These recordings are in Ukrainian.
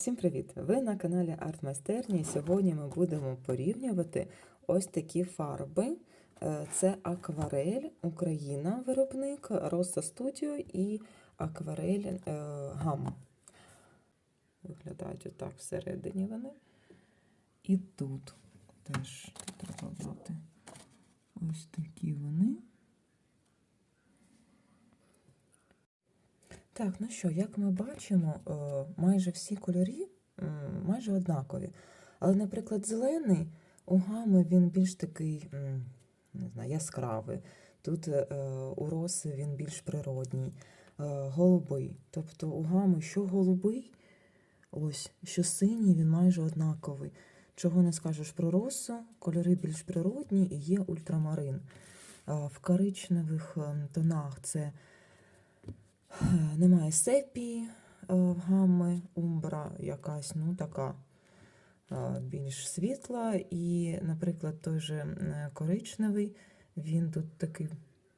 Всім привіт! Ви на каналі Арт Майстерні. І сьогодні ми будемо порівнювати ось такі фарби. Е, Це акварель, Україна, виробник, Роса Студіо і акварель е, Гамма. Виглядають отак всередині вони. І тут теж треба брати ось такі вони. Так, ну що, як ми бачимо, е, майже всі кольори майже однакові. Але, наприклад, зелений у гами він більш такий не знаю, яскравий. Тут е, у роси він більш природній, е, голубий. Тобто у гами що голубий, ось, що синій, він майже однаковий. Чого не скажеш про росу, кольори більш природні і є ультрамарин. В коричневих ем, тонах це Немає сепії е, гамми, умбра якась, ну така е, більш світла. І, наприклад, той же е, коричневий, він тут такий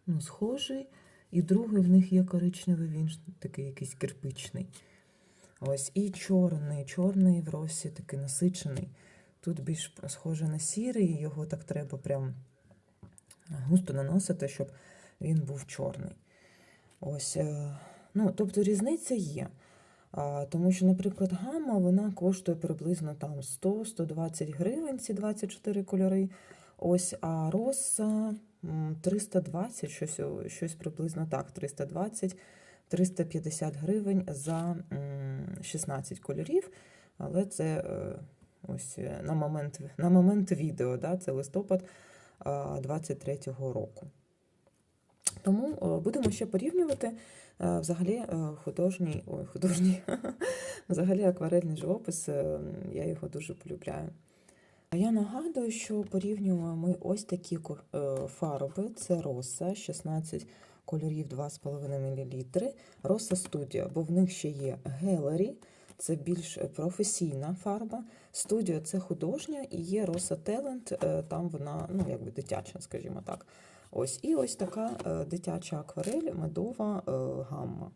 ну, схожий, і другий в них є коричневий, він такий якийсь кирпичний. Ось, і чорний, чорний в росі такий насичений. Тут більш схоже на сірий, його так треба прям густо наносити, щоб він був чорний. Ось, е, ну, тобто різниця є. А, Тому що, наприклад, гамма вона коштує приблизно там 100-120 гривень, ці 24 кольори. Ось, а роса 320, щось, щось приблизно так, 320-350 гривень за 16 кольорів. Але це е, ось е, на момент, на момент відео, да, це листопад 23-го року. Тому е, будемо ще порівнювати е, взагалі е, художній, ой, художній, взагалі акварельний живопис, я його дуже полюбляю. Я нагадую, що порівнюємо ми ось такі фарби. Це роса, 16 кольорів 2,5 мл. Роса студіо, бо в них ще є гелері, це більш професійна фарба. Студіо це художня і є роса Телент, там вона ну, якби дитяча, скажімо так. Ось і ось така е, дитяча акварель медова е, гамма.